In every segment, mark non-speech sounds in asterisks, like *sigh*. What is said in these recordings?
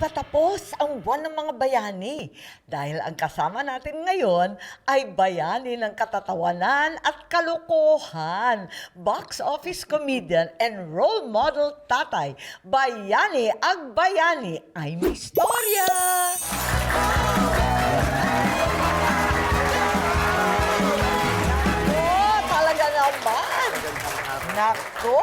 patapos ang buwan ng mga bayani dahil ang kasama natin ngayon ay bayani ng katatawanan at kalukuhan. Box office comedian and role model tatay, Bayani Agbayani ay may storya! Oh, talaga naman! Nako!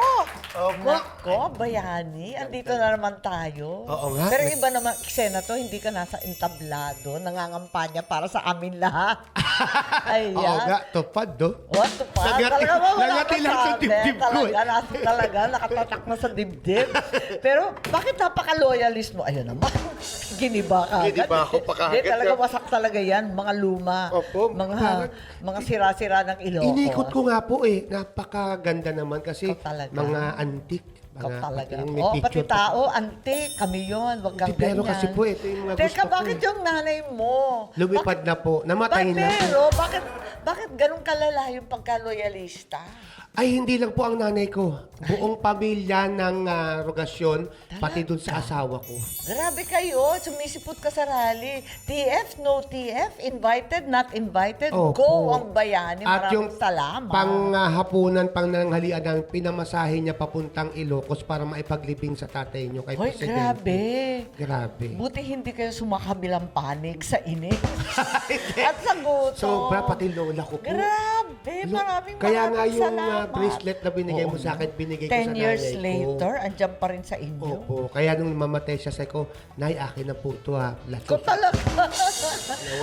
Opo. Nako, bayani. Andito na naman tayo. Oo nga. Pero iba naman, eksena to, hindi ka nasa entablado, nangangampanya para sa amin lahat. *laughs* Ayan. Oo nga, tupad, do. What the fuck? Nangati- Talaga ba wala nangati ka lang sa sabi? dibdib ko eh. Talaga, nasa, talaga, nakatatak na sa dibdib. *laughs* Pero bakit napaka-loyalist mo? Ayun naman. Giniba ka agad. Giniba ako pa Hindi, talaga wasak talaga yan. Mga luma. Opo, Mga, parang- mga sira-sira ng Ilocos. Inikot ko nga po eh. Napakaganda naman kasi Ikaw talaga. mga antique. Ikaw talaga. yung may Oh, pati picture tao, antik, kami yun. Wag kang Hindi, pero ganyan. kasi po, ito yung mga Teka, gusto ko bakit eh. yung nanay mo? Lumipad na po. Namatay Bakit na pero, bakit, bakit ganun kalala yung pagka-loyalista? Ay, hindi lang po ang nanay ko. Buong pamilya ng ah, rogasyon, pati dun sa asawa ko. Grabe kayo, sumisipot ka sa rally. TF, no TF, invited, not invited, Opo. go ang bayani. At Maraming salamat. panghapunan, pang nananghalian ng pinamasahe niya papuntang Ilocos para maipaglibing sa tatay niyo kay Hoy, Presidente. grabe. Grabe. Buti hindi kayo sumakabilang panig sa init. *laughs* At sa gutom. Sobra, pati lola ko po. Grabe, maraming Kaya nga maraming yung salamat. ah, bracelet na binigay mo sa akin, nga. binigay ko Ten sa years nanay ko. later, andyan pa rin sa inyo. Opo. Kaya nung mamatay siya, sabi ko, Nay, akin na po ito ha. Ko talaga.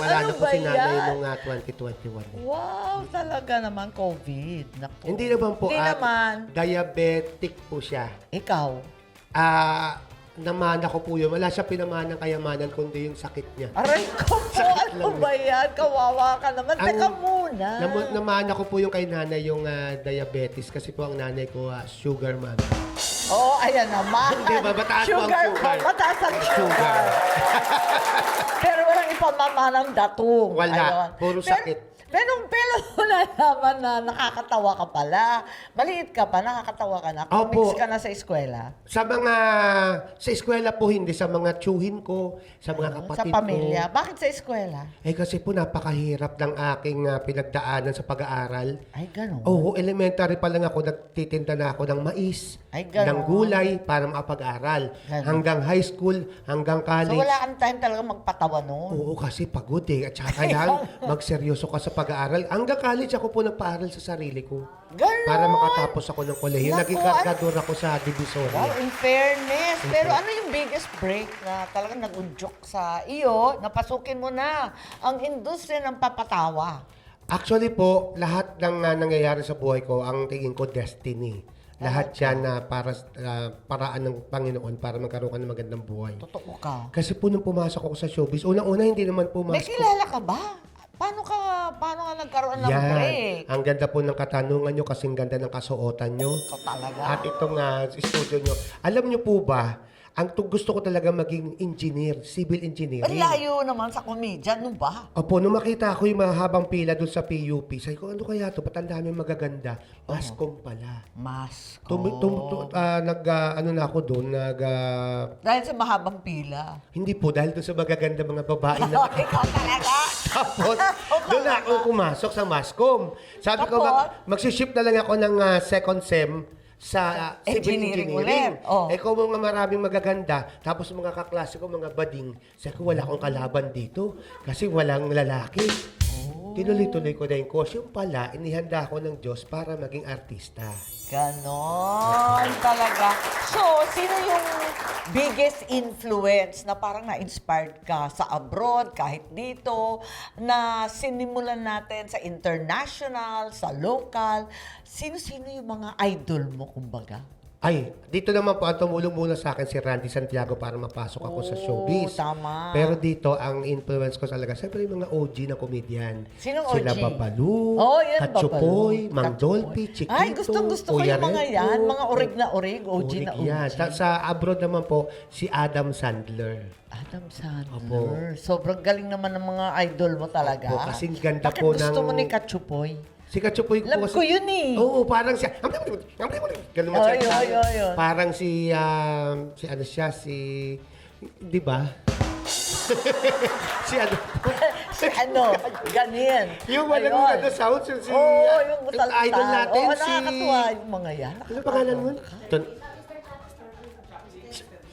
Wala ano na po ba si nanay yan? nung ah, 2021. Wow, talaga naman COVID. Naku. Hindi naman po. Hindi ah, naman. Diabetic po siya. Ikaw. Ah, namana ko po yun. Wala siya pinamanang kayamanan, kundi yung sakit niya. Aray ko po, *laughs* ano ba yan? Kawawa ka naman. Ang- Teka muna. Nam- namana ko po yung kay nanay yung ah, diabetes kasi po ang nanay ko ah, sugar mama. Oo, oh, ayan naman. *laughs* Di ba? Mataas po ang sugar. Mataas ang sugar. Sugar. *laughs* Pero walang ipamamanang datung. Wala. Ayun. Puro Pero- sakit. Pero, pero nalaman na nakakatawa ka pala. Maliit ka pa, nakakatawa ka na. Comics Opo. ka na sa eskwela. Sa mga, sa eskwela po hindi, sa mga tsuhin ko, sa mga sa kapatid pamilya. ko. Bakit sa eskwela? Eh kasi po napakahirap ng aking ah, pinagdaanan sa pag-aaral. Ay, ganun. Oo, elementary pa lang ako, nagtitinda na ako ng mais, Ay, ganon. ng gulay para makapag-aral. Ganon. Hanggang high school, hanggang So, college. wala kang time talaga magpatawa noon. Oo, kasi pagod eh. At saka *laughs* kailangan magseryoso ka sa pag-aaral. Hanggang college ako po nagpaaral sa sarili ko. Ganon! Para makatapos ako ng kolehiyo. Naku, Naging kargador ako sa Divisoria. Wow, in fairness. Pero ano yung biggest break na talagang nag-unjok sa iyo, napasukin mo na ang industriya ng papatawa? Actually po, lahat ng ah, nangyayari sa buhay ko, ang tingin ko destiny. Lahat yan na para ah, paraan ng Panginoon para magkaroon ka ng magandang buhay. Totoo ka. Kasi po nung pumasok ako sa showbiz, unang-una hindi naman May pumasok. kilala ka ba? Paano ka, paano ka nagkaroon ng break? Yan. Ang ganda po ng katanungan nyo kasing ganda ng kasuotan nyo. Ikaw talaga. At itong ah, studio nyo. Alam nyo po ba, ang tu- gusto ko talaga maging engineer, civil Ang engineering. layo naman sa komedya, no ba? Opo, nung makita ko yung mahabang pila doon sa PUP, sabi ko, ano kaya to? Ba't ang dami magaganda? Mascom pala. Mas. Tum, tum, tu- ah, nag, ah, ano na ako doon, nag, ah, Dahil sa mahabang pila. hindi po, dahil doon sa magaganda mga babae na *laughs* ikaw talaga. *laughs* Tapos, *laughs* doon na ako pumasok sa Mascom. Sabi ko, Tapos? mag, magsiship na lang ako ng ah, second sem sa civil Engineering engineering. Oh. Eh kung mga maraming magaganda, tapos mga kaklase ko, mga bading, sabi ko, wala akong kalaban dito kasi walang lalaki. Tinuloy-tuloy ko na yung course. Yung pala, inihanda ako ng Diyos para maging artista. Ganon talaga. So, sino yung biggest influence na parang na-inspired ka sa abroad, kahit dito, na sinimulan natin sa international, sa local? Sino-sino yung mga idol mo, kumbaga? Ay, dito naman po, ang tumulong muna sa akin si Randy Santiago para mapasok ako sa showbiz. tama. Pero dito, ang influence ko talaga, siyempre yung mga OG na comedian. Sinong Sila OG? Babalu, Oh, yan, Katsupoy, Babalu. Mang Katsupoy. Dolphy, Chiquito, Ay, gustong-gusto ko Kuya yung mga yan. Mga orig na orig, OG na yan. OG. Sa, sa abroad naman po, si Adam Sandler. Adam Sandler. Sobrang galing naman ng mga idol mo talaga. Opo, kasing ganda Bakit po gusto ng- mo ni Katsupoy? Si Katsupoy ko Love kasi- ko yun eh. Oo, parang siya. Ganun mo siya. ay, ay, ay. Parang si, um, si ano siya, si... Di ba? *laughs* si ano? *laughs* si ano, ganyan. Yung walang Ayun. ano, sounds, yung si... Oo, yung idol natin, Oo, si... nakakatuwa yung mga yan. Ano pangalan mo? Ton-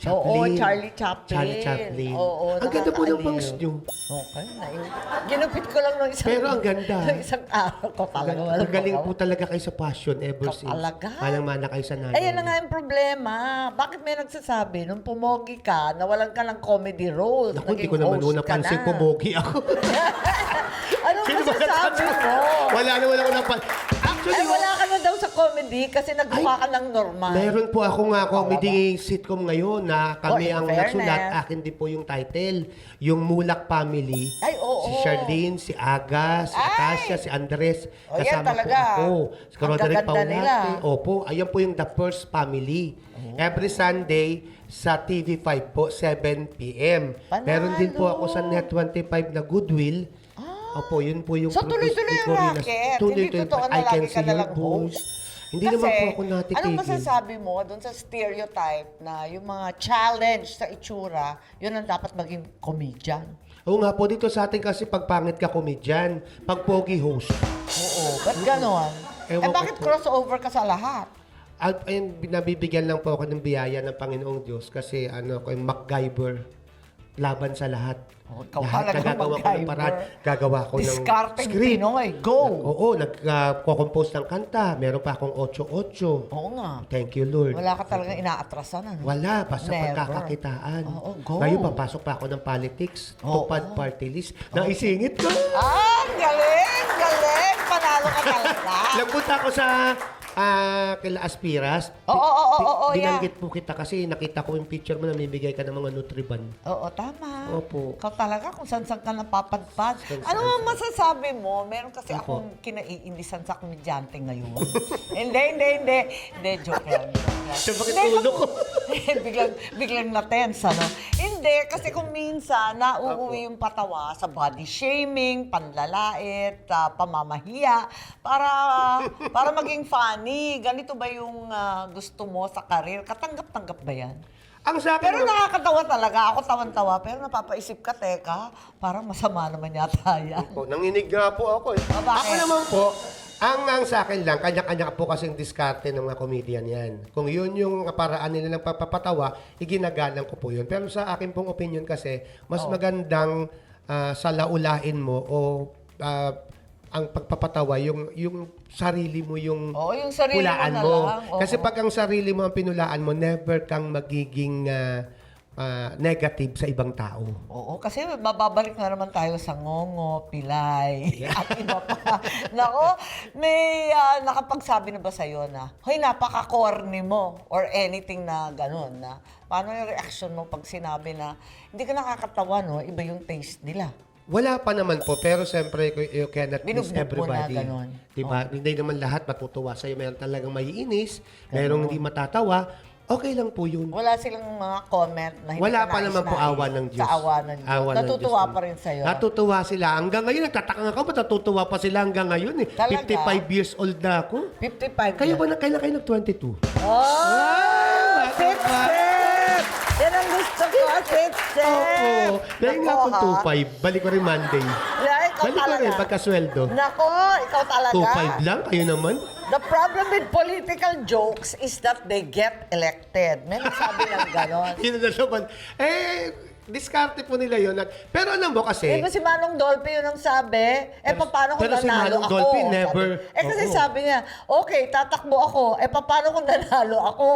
Oo, Charlie Chaplin. Charlie Chaplin. Oo, ang ganda po ng nakakaaliw. bangs nyo. Okay, naiw. Ginupit ko lang ng isang... Pero ang ganda. *laughs* ng isang araw ko talaga. Ang galing po talaga kayo sa passion ever since. talaga? Malang mana kayo sa nanay. Ayan na nga yung problema. Bakit may nagsasabi, nung pumogi ka, nawalan ka ng comedy roles, Naku, hindi ko naman host noon ka napansin na. pumogi ako. *laughs* Anong Sino ba masasabi mo? Wala na, wala ko napansin. Actually, Ay, wala ka sa comedy kasi nagmukha ka ng normal. Meron po ako nga comedy sitcom ngayon na kami Oh, in ang fairness. nagsulat. Akin din po yung title. Yung Mulak Family. Ay, oo. Si Charlene, si Aga, si Ay! Acacia, si Andres. Oh, yan Kasama talaga. po ako. Si Ang Roderick gaganda Paulate. nila. Opo, ayan po yung The First Family. Oh. Every Sunday sa TV5 po, 7 p.m. Meron din po ako sa Net25 na Goodwill. Opo, yun po yung. So, tuloy-tuloy Corina. racket. Tuloy-tuloy Hindi totoo na lagi ka na lang host. Hindi naman po ako natitigil. Anong masasabi mo doon sa stereotype na yung mga challenge sa itsura, yun ang dapat maging comedian? Oo nga po, dito sa atin kasi pag pangit ka komedyan, pag pogi host. Oo. Ba't ganon? Ewan eh ko bakit po. crossover ka sa lahat? At ayun, nabibigyan lang po ako ng biyaya ng Panginoong Diyos kasi ano ko yung MacGyver laban sa lahat. Oh, ikaw lahat talaga gagawa ko ng paraan, gagawa ko ng script. Pinoy. Go! Oo, nag-compose ng kanta. Meron pa akong 8-8. Oo nga. Thank you, Lord. Wala ka talagang inaatrasan, ano? Wala, basta Never. pagkakakitaan. Oo, go. Ngayon, papasok pa ako ng politics, Oo. tupad party list. Naisingit ko. Ah, galing! Galing! Panalo ka talaga! *laughs* Nagpunta ako sa ah kila Aspiras. Oo, oo, oo, oo, oo, Binanggit po kita kasi nakita ko yung picture mo na namimigay ka ng mga Nutriban. Oo, tama. Opo. Ikaw talaga kung saan-saan ka napapadpad. Saan- Ano saan- ang masasabi mo? Meron kasi Opo. akong kinaiinisan sa komedyante ngayon. *laughs* hindi, hindi, hindi. Hindi, joke lang. joke lang. So, bakit Hindi, tulog ko? *laughs* biglang, biglang na-tense, ano? Hindi, kasi kung minsan, nauuwi yung patawa sa body shaming, panlalait, ah, pamamahiya, para para maging funny. Ganito ba yung ah, gusto mo sa karir? Katanggap-tanggap ba yan? Ang sa akin, Pero nakakatawa talaga. Ako tawan-tawa. Pero napapaisip ka, teka, parang masama naman yata yan. po, nanginig nga po ako. Eh. Ah, bakit? Ako naman po, ang, ang sa akin lang, kanya-kanya po kasing diskarte ng mga comedian yan. Kung yun yung paraan nila ng papapatawa, iginagalang ko po yun. Pero sa akin pong opinion kasi, mas Oh. magandang ah, salaulain mo o ah, ang pagpapatawa, yung, yung sarili mo yung Oo, yung sarili mo pulaan na mo. lang. Oo. Kasi pag ang sarili mo ang pinulaan mo, never kang magiging ah, ah, negative sa ibang tao. Oo, kasi mababalik na naman tayo sa ngongo, pilay, at iba pa. *laughs* Nako, may ah, nakapagsabi na ba sa'yo na, Hoy, napaka-corny mo, or anything na ganun, na paano yung reaction mo pag sinabi na, hindi ka nakakatawa, no? Iba yung taste nila. Wala pa naman po, pero siyempre you cannot please Binugbog mo na, everybody. ganon. Di ba? Hindi naman lahat matutuwa sa'yo. Meron talagang maiinis, merong hindi matatawa. Okay lang po yun. Wala silang mga comment na hindi Wala ka pa naman po awa ng Diyos. Sa awa ng Diyos. Awa ng Natutuwa Diyos. pa rin sa'yo. Natutuwa sila. Hanggang ngayon, nagtataka nga ako, ba't natutuwa pa sila hanggang ngayon eh. Talaga? 55 years old na ako. 55 Kayo ba na, kailan kayo nag-22? Oh! Sip, Diba? sip! Yan ang gusto ko, sip, sip! Opo. Dahil nga Nako, po ha? 2.5. Balik ko rin Monday. *laughs* Balik talaga. rin pagkasweldo. Nako, ikaw talaga. 2.5 lang, kayo naman. The problem with political jokes is that they get elected. May nasabi ng ganon. *laughs* Yun na naman. Eh, diskarte po nila yun. At- Pero alam mo kasi, Di ba si Manong Dolphy yun ang sabi? Eh, Pero- paano kung pero si Manong ako? Sabi. never- Eh, kasi Oo. sabi niya, okay, tatakbo ako. Eh, paano kung nanalo ako?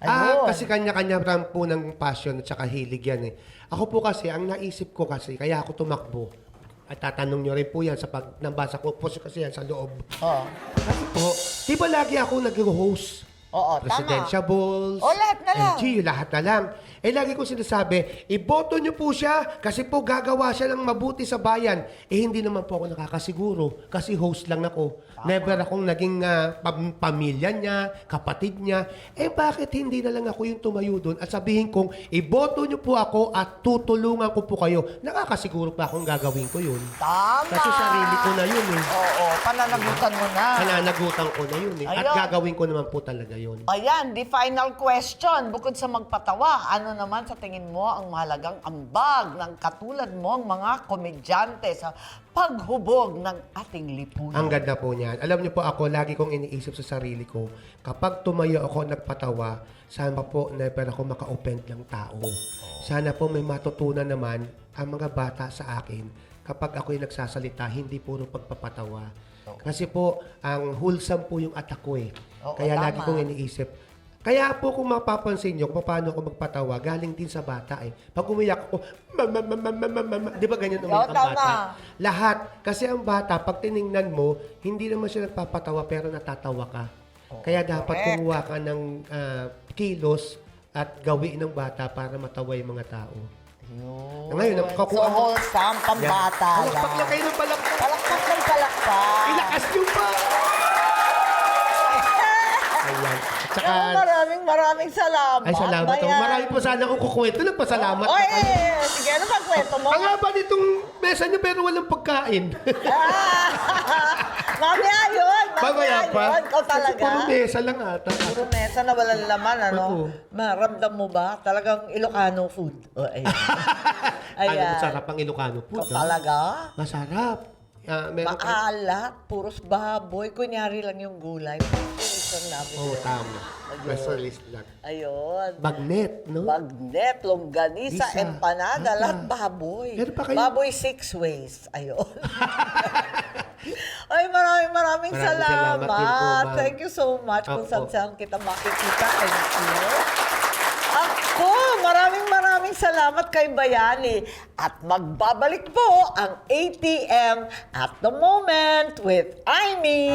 Ah, Ayun. kasi kanya-kanya ram po ng passion at saka hilig yan eh. Ako po kasi, ang naisip ko kasi, kaya ako tumakbo. At tatanong nyo rin po yan sa pag nabasa ko po kasi yan sa loob. Oo. Kasi po, di ba lagi ako nag-host? Oo, tama. Presidential balls. O, lahat na lang. LG, lahat na lang. Eh, lagi ko sinasabi, iboto nyo po siya kasi po gagawa siya ng mabuti sa bayan. Eh, hindi naman po ako nakakasiguro kasi host lang ako. Never akong naging ah, pam- pamilya niya, kapatid niya. Eh, bakit hindi na lang ako yung tumayo doon at sabihin kong, iboto nyo po ako at tutulungan ko po kayo. Nakakasiguro pa akong gagawin ko yun. Tama. Kasi sarili ko na yun eh. Oo, pananagutan mo na. Pananagutan ko na yun eh. At Ayun. gagawin ko naman po talaga ngayon. Ayan, the final question. Bukod sa magpatawa, ano naman sa tingin mo ang mahalagang ambag ng katulad mo ang mga komedyante sa paghubog ng ating lipunan? Ang ganda po niyan. Alam niyo po ako, lagi kong iniisip sa sarili ko, kapag tumayo ako nagpatawa, sana po never ako maka-offend ng tao. Sana po may matutunan naman ang mga bata sa akin kapag ako'y nagsasalita, hindi puro pagpapatawa. Kasi po, ang wholesome po yung attack ko eh. Oo, Kaya tama. lagi kong iniisip. Kaya po kung mapapansin nyo kung paano ako magpatawa, galing din sa bata eh. Pag umiyak ako, di ba ganyan umiyak Oo, ang bata? Lahat. Kasi ang bata, pag tiningnan mo, hindi naman siya nagpapatawa pero natatawa ka. Kaya dapat correct. kumuha ka ng ah, kilos at gawi ng bata para matawa yung mga tao. Yun. Ngayon, So kakuha- wholesome, pambata. Palakpak na kayo ng palakpak. Palakpak ng palakpak. Ilakas nyo pa! Ayan. At saka, Naku, maraming maraming salamat. ay salamat. Bayan. Oh. Marami po sana akong kukwento. Nagpasalamat Oy, na kayo. sige, ano ba kwento mo? Ang haba nitong mesa nyo pero walang pagkain. *laughs* Mamaya yun. Mamaya pa. yun. Ikaw talaga. Puro mesa lang ata. Puro mesa na walang laman, ano? Oo. Maramdam mo ba? Talagang Ilocano food. Oh, ayan. *laughs* Ano, ayan. masarap ang Ilocano food. Ikaw ah. talaga? Masarap. Ah, meron Maalat, puros baboy. Kunyari lang yung gulay. Pinsan namin. Oo, oh, tama. Ayun. Nasa list lang. Ayun. Bagnet, no? Bagnet, longganisa, Isa. empanada, Ata. lahat baboy. Meron pa kayo? Baboy six ways. Ayun. *laughs* Ay, maraming maraming Maraming salamat. salamat po. Thank you so much kung Opo. saan saan kita makikita. Thank you. Ako, maraming maraming salamat kay Bayani. At magbabalik po ang ATM at the moment with Aimee.